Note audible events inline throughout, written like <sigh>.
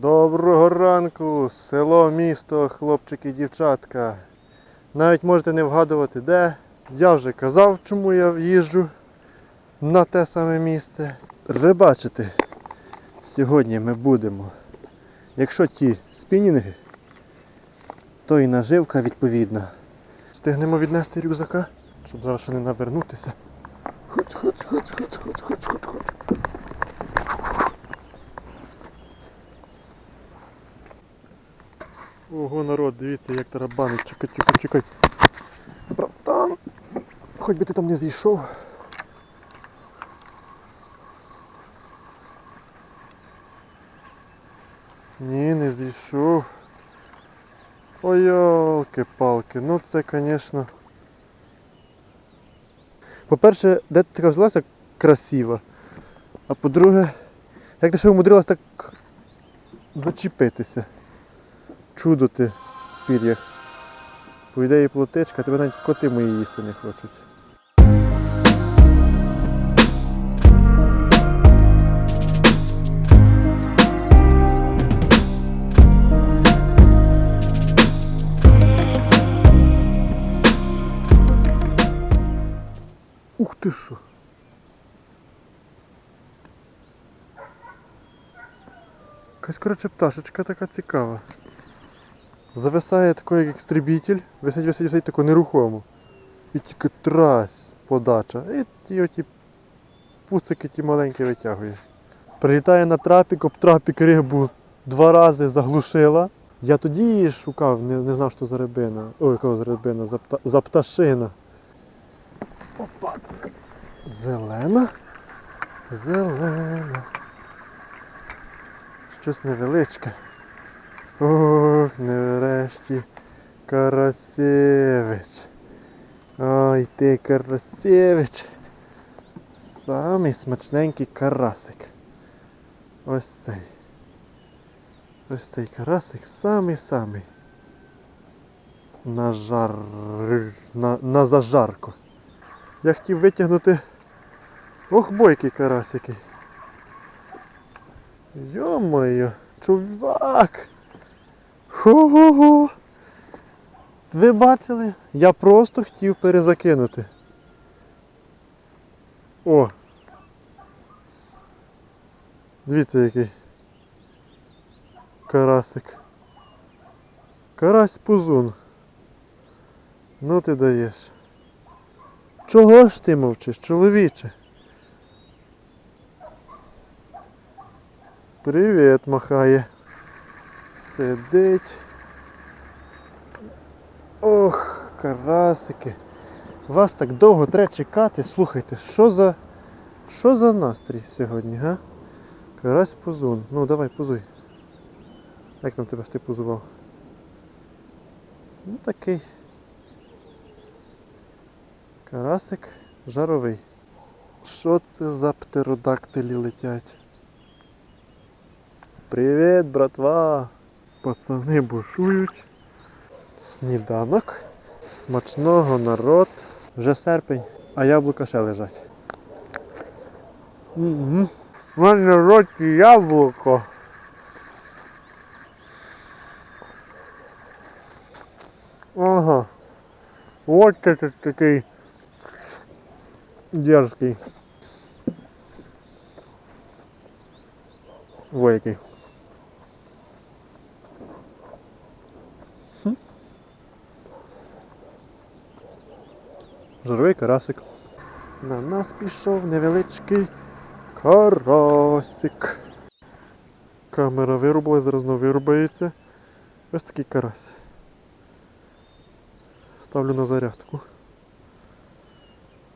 Доброго ранку, село, місто, хлопчики, дівчатка. Навіть можете не вгадувати де. Я вже казав, чому я їжджу на те саме місце. Рибачити. Сьогодні ми будемо. Якщо ті спінінги, то і наживка відповідна. Встигнемо віднести рюкзака, щоб зараз не навернутися. Хоч, хоч, хоч, хоч, хоч, хоч, хоч, хоч. Ого, народ, дивіться, як тарабанить. Чекай, чекай, чекай. Братан, хоч би ти там не зійшов. Ні, не зійшов. Ой, йолки-палки, ну це, звісно. По-перше, де ти така взялася красива. А по-друге, як ти ще умудрилась так зачепитися. Чудо ти в пір'ях. По ідеї плотичка, тебе навіть коти мої їсти не хочуть. Ух ти що! Якась коротше пташечка така цікава. Зависає такий як екстрибітель, висить, висить, висить тако нерухомо. І тільки трась подача. І ті оті пуцики ті маленькі витягує. Прилітає на трапік, об трапік рибу два рази заглушила. Я тоді її шукав, не, не знав, що за рибина. Ой, якого за рибина, за, пта, за пташина. Опа. Зелена. Зелена. Щось невеличке. Ох, нарешті Карасевич. Ой ти Карасевич. Самий смачненький карасик. Ось цей. Ось цей карасик самий-самий. На жар. На, на зажарку. Я хотів витягнути. Ох, бойкий карасики. Йо-моє, чувак! Ху-ху-ху! Ви бачили? Я просто хотів перезакинути. О! Дивіться який. Карасик. Карась пузун. Ну ти даєш. Чого ж ти мовчиш, чоловіче? Привіт, махає. Сидить. Ох, карасики. Вас так довго треба чекати. Слухайте, що за. Що за настрій сьогодні, га? Карась позун. Ну давай позуй. Як там тебе ти позував? Ну такий. Карасик жаровий. Що це за птеродактилі летять? Привіт, братва! Пацани бушують. Сніданок. Смачного народ. Вже серпень, а яблука ще лежать. У мене в роті яблуко. Ага. Вот это такий дерзкий. Ой, який. Жировий карасик. На нас пішов невеличкий карасик. Камера вирубила, зараз знову вирубається. Ось такий карась. Ставлю на зарядку.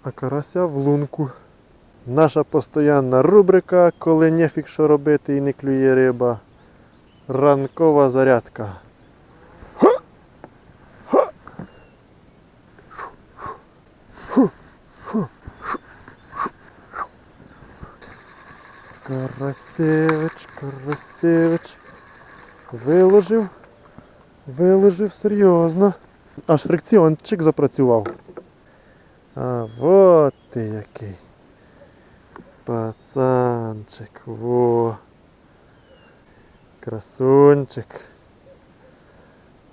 А карася в лунку. Наша постоянна рубрика, коли нефік що робити і не клює риба. Ранкова зарядка. Карасевич, Карасевич. Виложив. Виложив серйозно. Аж фрикціончик запрацював. А вот ти який. Пацанчик, во. Красунчик.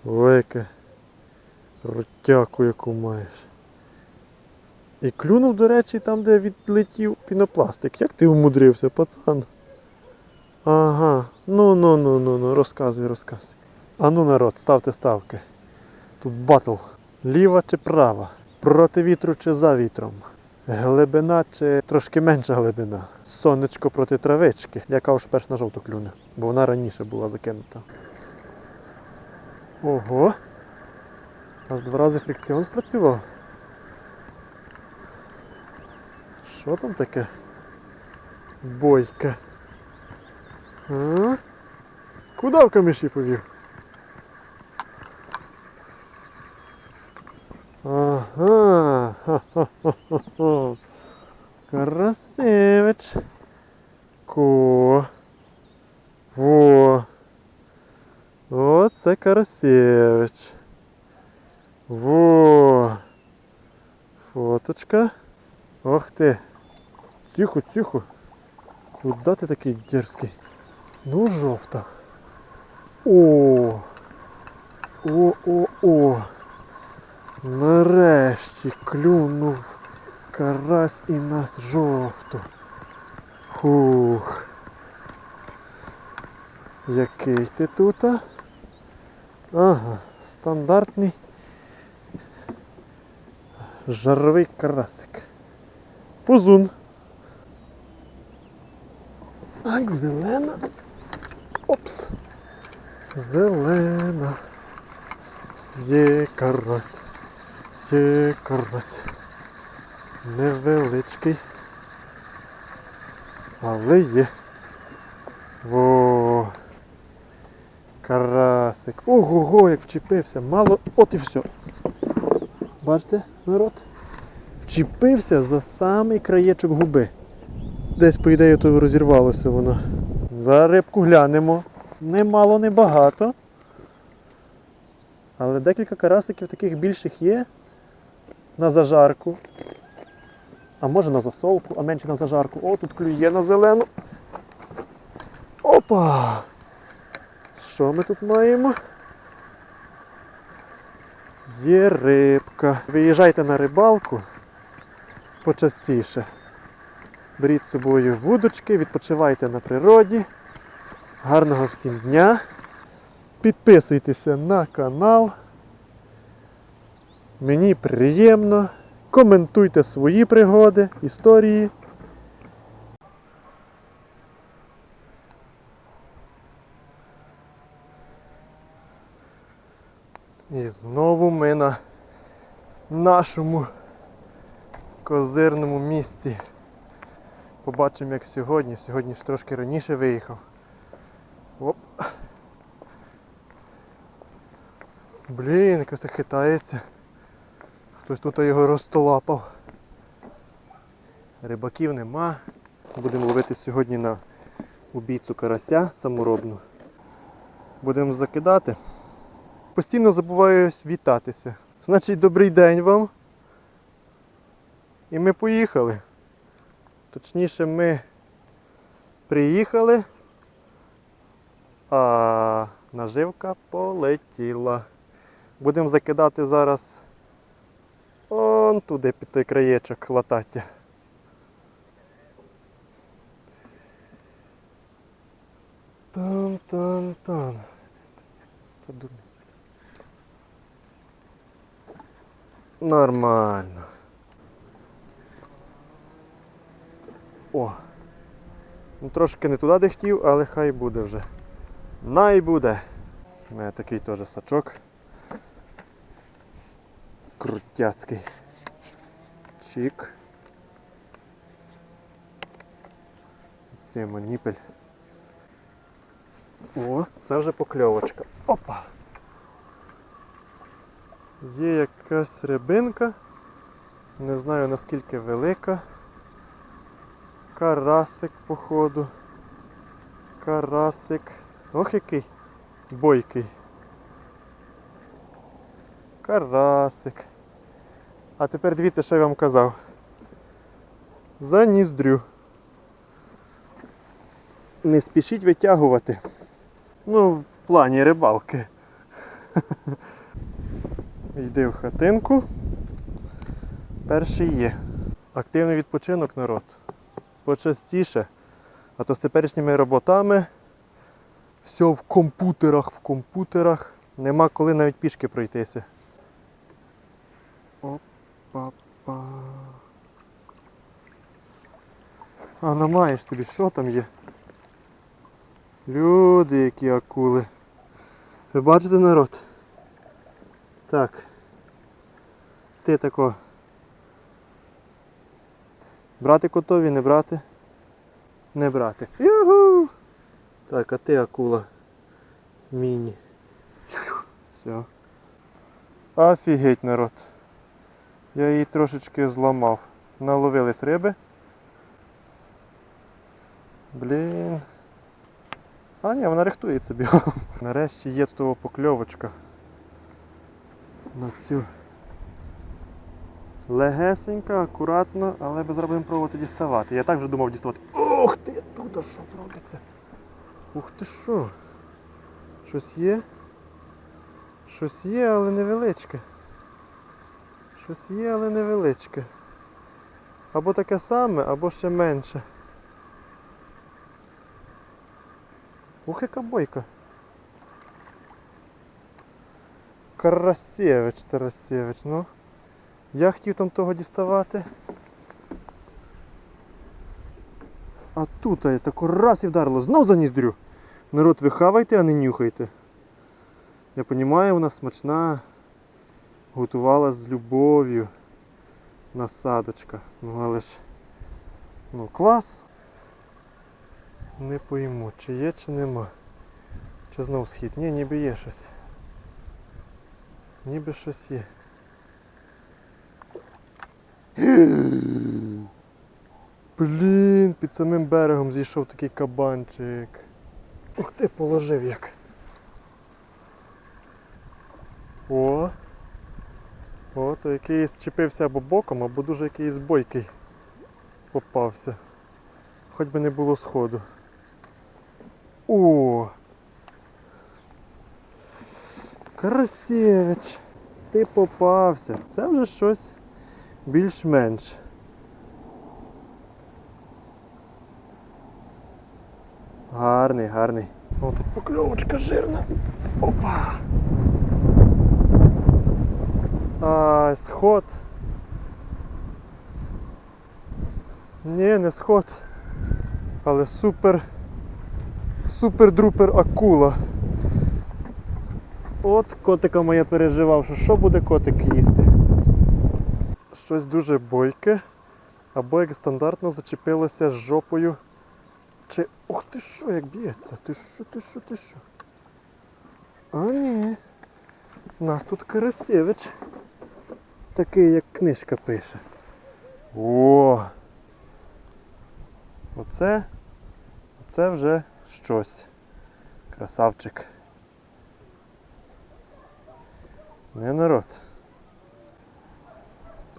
Ой, яке ротяку яку маєш. І клюнув, до речі, там, де відлетів пінопластик. Як ти умудрився, пацан? Ага. Ну ну ну ну ну, розказуй, розказуй. А ну народ, ставте ставки. Тут батл. Ліва чи права? Проти вітру чи за вітром? Глибина чи трошки менша глибина? Сонечко проти травички, яка ж перш на жовту клюне, бо вона раніше була закинута. Ого! Аж два рази фрикціон спрацював. Що там таке? Бойка. А? Куда в каміші повів? Ага. Ха-ха-ха-ха. Красивич. Ко. Во. Оце Карасевич. Во. Фоточка. Ох ти. Тихо, тихо. Куда ти такий дерзкий? Ну, жовта. О. О, о, о. Нарешті клюнув карась і нас жовту. Хух. Який ти тут? Ага, стандартний жаровий карасик. Пузун. Так, зелена. Опс. Зелена. Є карась. Є карась. Невеличкий. Але є. Во. Карасик. Ого-го, як вчепився. Мало. От і все. Бачите, народ? Вчепився за самий краєчок губи. Десь, по ідеї, то розірвалося воно. За рибку глянемо. Немало, не багато. Але декілька карасиків таких більших є на зажарку. А може на засолку, а менше на зажарку. О, тут клює на зелену. Опа! Що ми тут маємо? Є рибка. Виїжджайте на рибалку почастіше. Беріть з собою вудочки, відпочивайте на природі. Гарного всім дня. Підписуйтеся на канал. Мені приємно. Коментуйте свої пригоди, історії. І знову ми на нашому козирному місці. Побачимо як сьогодні. Сьогодні ж трошки раніше виїхав. Оп. Блін, якось так хитається. Хтось тут його розтолапав. Рибаків нема. Будемо ловити сьогодні на убійцю карася саморобну. Будемо закидати. Постійно забуваюсь вітатися. Значить, добрий день вам. І ми поїхали. Точніше, ми приїхали, а наживка полетіла. Будемо закидати зараз он туди під той краєчок латаття. Тан-тан-тан. Та. Нормально. О! Ну трошки не туди де хотів, але хай буде вже. Най буде. У мене такий теж сачок. Крутяцький. Чик. Система ніпель. О, це вже покльовочка. Опа! Є якась рибинка. Не знаю наскільки велика. Карасик, походу. Карасик. Ох який бойкий. Карасик. А тепер дивіться, що я вам казав. За ніздрю. Не спішіть витягувати. Ну, в плані рибалки. <laughs> Йди в хатинку. Перший є. Активний відпочинок народ. Почастіше. А то з теперішніми роботами все в комп'ютерах, в комп'ютерах. Нема коли навіть пішки пройтися. Опа-па. А намаєш тобі, що там є? Люди, які акули. Ви бачите народ? Так. Ти тако. Брати котові, не брати? Не брати. Юху! Так, а ти акула. Міні. Все. Офігеть, народ. Я її трошечки зламав. Наловились риби. Блін. А ні, вона рихтується бігом. Нарешті є того покльовочка. На цю. Легесенька, акуратно, але ми будемо пробувати діставати. Я так вже думав діставати. Ох ти, тут що робиться? Ух ти що? Щось є? Щось є, але невеличке. Щось є, але невеличке. Або таке саме, або ще менше. Ух, яка бойка. Красевич, Тарасевич, ну. Я хотів там того діставати. А тут я тако раз і вдарило, знов за ніздрю. Народ, ви хавайте, а не нюхайте. Я розумію, вона смачна. Готувала з любов'ю. Насадочка. Ну але ж. Ну клас. Не пойму, чи є, чи нема. Чи знов схід? Ні, ніби є щось. Ніби щось є. Блін, під самим берегом зійшов такий кабанчик. Ух ти, положив як. О! О, то якийсь чіпився або боком, або дуже якийсь бойкий попався. Хоч би не було сходу. О! Красивич! Ти попався. Це вже щось більш-менш. Гарний, гарний. О, тут покльовочка жирна. Опа! А, сход. Ні, не сход. Але супер. Супер-друпер акула. От котика моя переживав, що що буде котик їсти. Щось дуже бойке. Або як стандартно зачепилося з жопою. Чи... Ух ти що, як б'ється? Ти що, ти що, ти що? А ні. У нас тут Карасевич. Такий, як книжка пише. О! Оце. Оце вже щось. Красавчик. Не народ.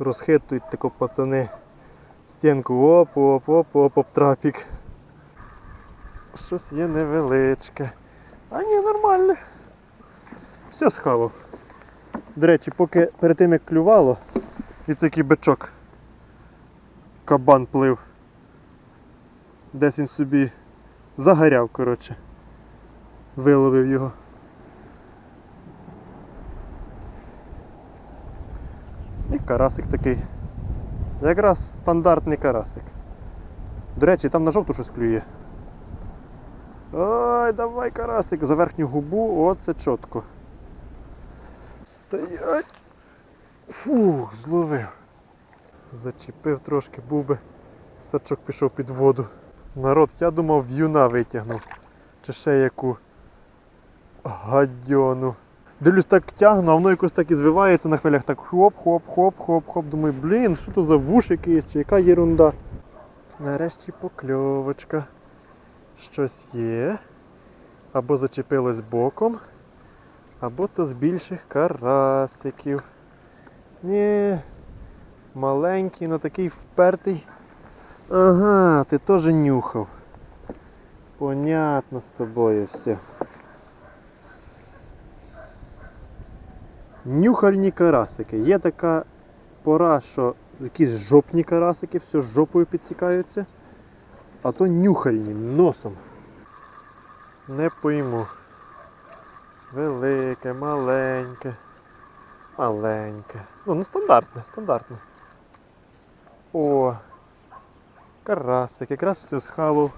Розхитують тако пацани стінку оп, оп, оп, оп, оп, трапік. Щось є невеличке. А ні, нормально. Все схавав. До речі, поки перед тим як клювало, і це який бичок. Кабан плив. Десь він собі загоряв, коротше. Виловив його. Карасик такий. Якраз стандартний карасик. До речі, там на жовту щось клює. Ой, давай карасик за верхню губу, оце чітко. Стоять. Фух, зловив. Зачепив трошки, був би. Сачок пішов під воду. Народ, я думав, в'юна витягнув. Чи ще яку гадьону. Дивлюсь, так тягну, а воно якось так і звивається на хвилях, так хоп-хоп-хоп-хоп-хоп. Думаю, блін, що то за вуш якийсь, чи яка єрунда. Нарешті покльовочка. Щось є. Або зачепилось боком, або то з більших карасиків. Ні, маленький, але такий впертий. Ага, ти теж нюхав. Понятно з тобою все. Нюхальні карасики. Є така пора, що якісь жопні карасики, все з жопою підсікаються. А то нюхальні, носом. Не пойму. Велике, маленьке. Маленьке. Ну, ну стандартне, стандартне. О, карасик, якраз все халу.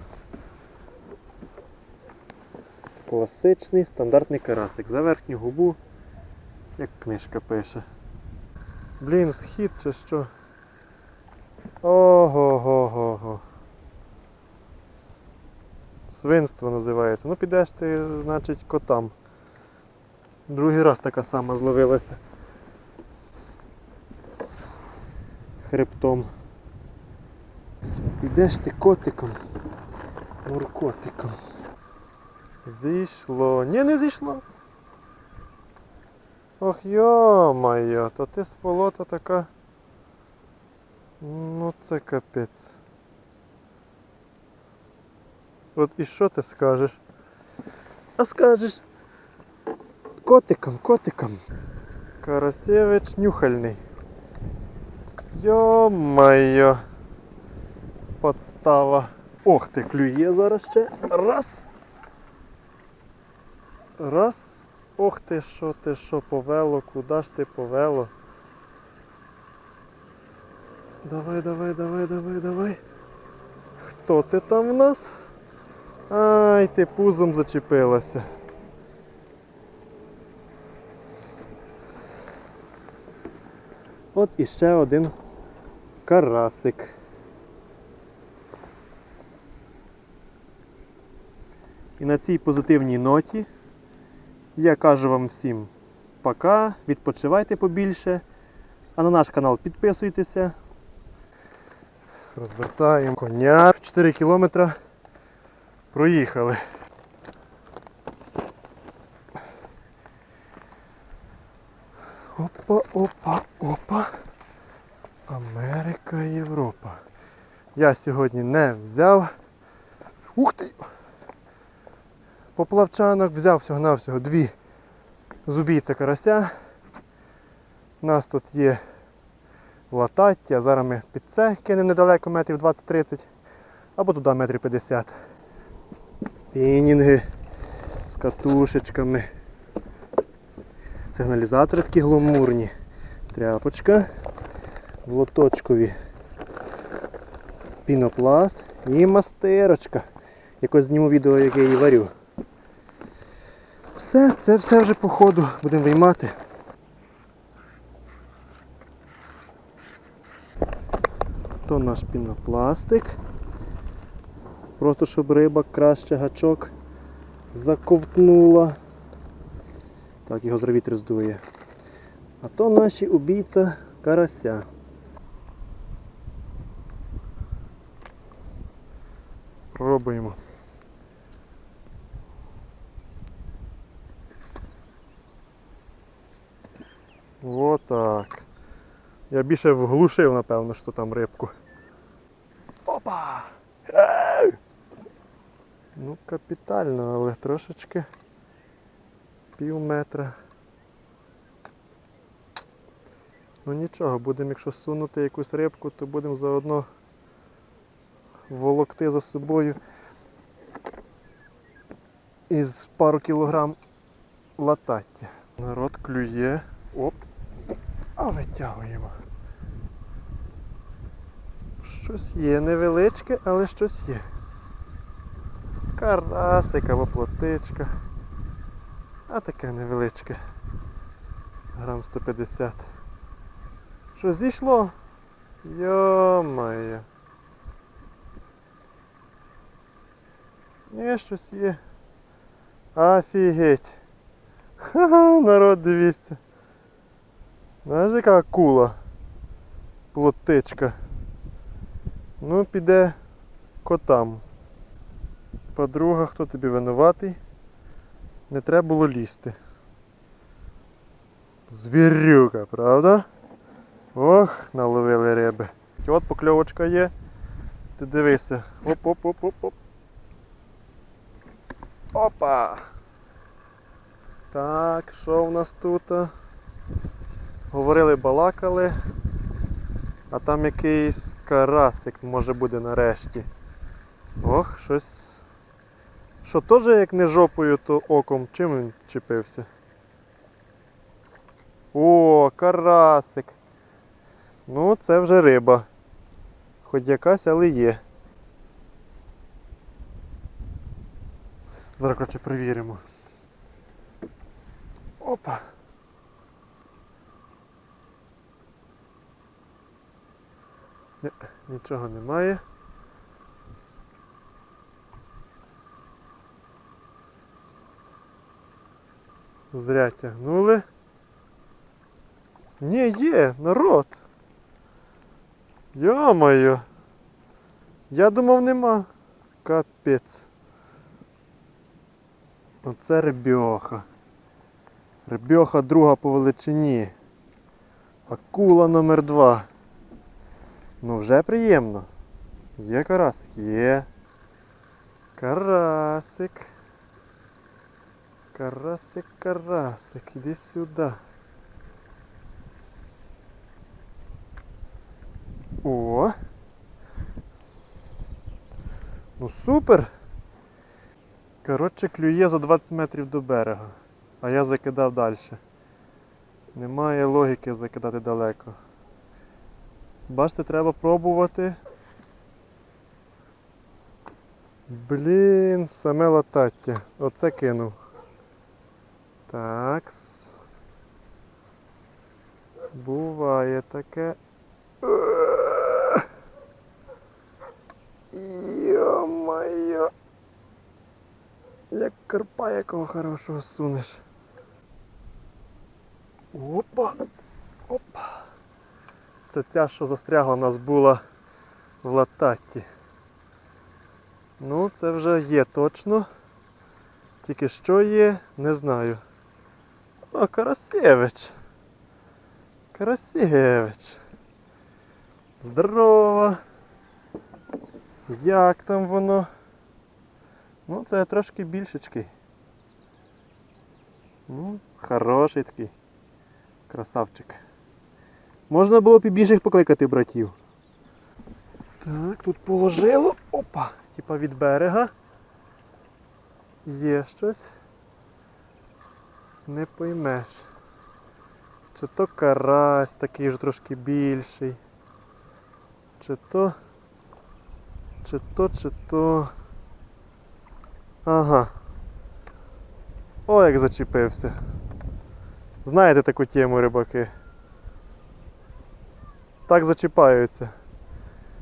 Класичний стандартний карасик. За верхню губу, як книжка пише. Блін, схід чи що? Ого-го-го-го. Свинство називається. Ну підеш ти, значить, котам. Другий раз така сама зловилася. Хребтом. Підеш ти котиком. Муркотиком. Зійшло. Ні, не зійшло. Ох йо-моє, то ти сполота така. Ну це капець. От і що ти скажеш? А скажеш котиком, котиком. Карасевич нюхальний. Йо-моє. Подстава. Ох ти, клює зараз ще. Раз. Раз. Ох ти, що ти, що повело, куди ж ти повело? Давай, давай, давай, давай, давай. Хто ти там в нас? Ай, ти пузом зачепилася. От іще один карасик. І на цій позитивній ноті я кажу вам всім пока, відпочивайте побільше, а на наш канал підписуйтеся. Розвертаємо коня. 4 кілометри проїхали. Опа, опа, опа. Америка, Європа. Я сьогодні не взяв. Ух ти! Поплавчанок взяв всього-навсього дві зубійця карася. У нас тут є латаття, зараз ми під це кинемо недалеко метрів 20-30, або туди метрів 50. Спінінги з катушечками. Сигналізатори такі гламурні. Тряпочка. В лоточкові пінопласт і мастерочка. Якось зніму відео, як я її варю. Все, це все вже по ходу будемо виймати. То наш пінопластик. Просто щоб риба краще гачок заковтнула. Так, його з вітер здує. А то наші убійця карася. Пробуємо. Отак. Я більше вглушив, напевно, що там рибку. Опа! Ну, капітально, але трошечки пів метра. Ну нічого, будемо, якщо сунути якусь рибку, то будемо заодно волокти за собою із пару кілограм латаття. Народ клює. Оп. А витягуємо. Щось є невеличке, але щось є. Карасик або плотичка. А таке невеличке. Грам 150. Що зійшло? Йо-моє. Є щось є. Офігеть. Ха-ха, народ дивіться. Знаєш, яка акула? Плотичка. Ну, піде котам. Подруга, хто тобі винуватий? Не треба було лізти. Звірюка, правда? Ох, наловили риби. От покльовочка є. Ти дивися. Оп-оп-оп-оп-оп. Опа! Так, що в нас тут? Говорили, балакали, а там якийсь карасик може буде нарешті. Ох, щось. Що теж як не жопою, то оком. Чим він чіпився? О, карасик. Ну, це вже риба. Хоч якась, але є. Зараз коротше перевіримо. Опа. Ні, нічого немає. Зря тягнули. Ні, є, народ. Йо-моє. Я думав нема. Капець. Оце ребьоха. Ребьоха друга по величині. Акула номер два. Ну вже приємно. Є карасик? Є. Карасик. Карасик, карасик, іди сюди. О. Ну супер. Коротше, клює за 20 метрів до берега, а я закидав далі. Немає логіки закидати далеко. Бачите, треба пробувати. Блін, саме латаття. Оце кинув. Так. Буває таке. Йо-моє. Як карпа якого хорошого сунеш. Опа! Опа! Це ця, що застрягла у нас була в лататті. Ну, це вже є точно. Тільки що є, не знаю. О, Карасевич. Карасевич. Здорово. Як там воно? Ну, це трошки більшечкий. Ну, хороший такий. Красавчик. Можна було б і більших покликати братів. Так, тут положило. Опа! Типа від берега. Є щось. Не поймеш. Чи то карась такий вже трошки більший. Чи то. Чи то, чи то. Ага. О, як зачепився. Знаєте таку тему рибаки? Так зачіпаються.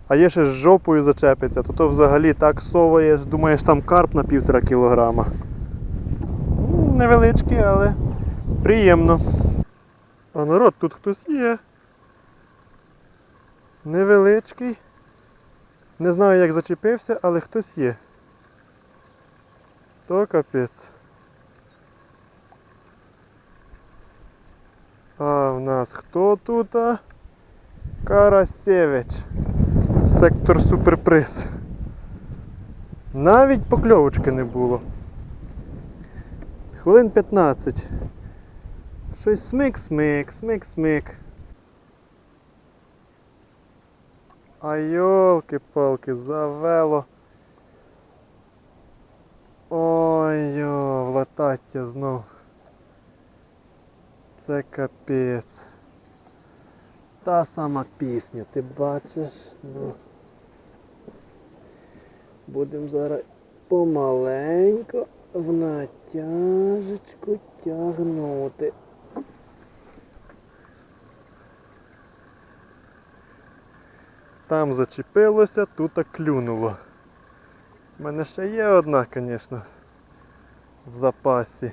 А є ще з жопою зачепиться, то то взагалі так соває, думаєш там карп на півтора кілограма. Ну, Невеличкий, але приємно. А народ, тут хтось є. Невеличкий. Не знаю як зачепився, але хтось є. То капець. А в нас хто тут? а? Карасевич. Сектор суперприз. Навіть покльовочки не було. Хвилин 15. Щось смик-смик, смик-смик. А йолки-палки, завело. Ой-йо, в латаття знов. Це капець. Та сама пісня, ти бачиш? Ну. Будемо зараз помаленько в натяжечку тягнути. Там зачепилося, тут клюнуло. У мене ще є одна, звісно, в запасі.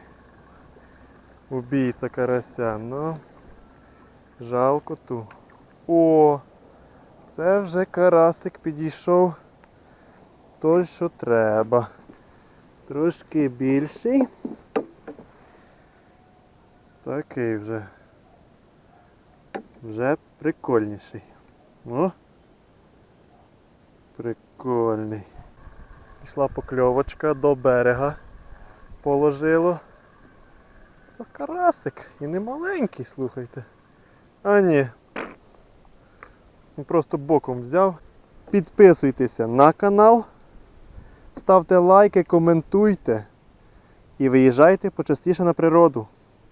Убійця карася, ну жалко ту. О! Це вже карасик підійшов той, що треба. Трошки більший. Такий вже. Вже прикольніший. О! Прикольний. Пішла покльовочка до берега. Положило. Карасик. І не маленький, слухайте. А ні. Він Просто боком взяв. Підписуйтеся на канал, ставте лайки, коментуйте і виїжджайте почастіше на природу.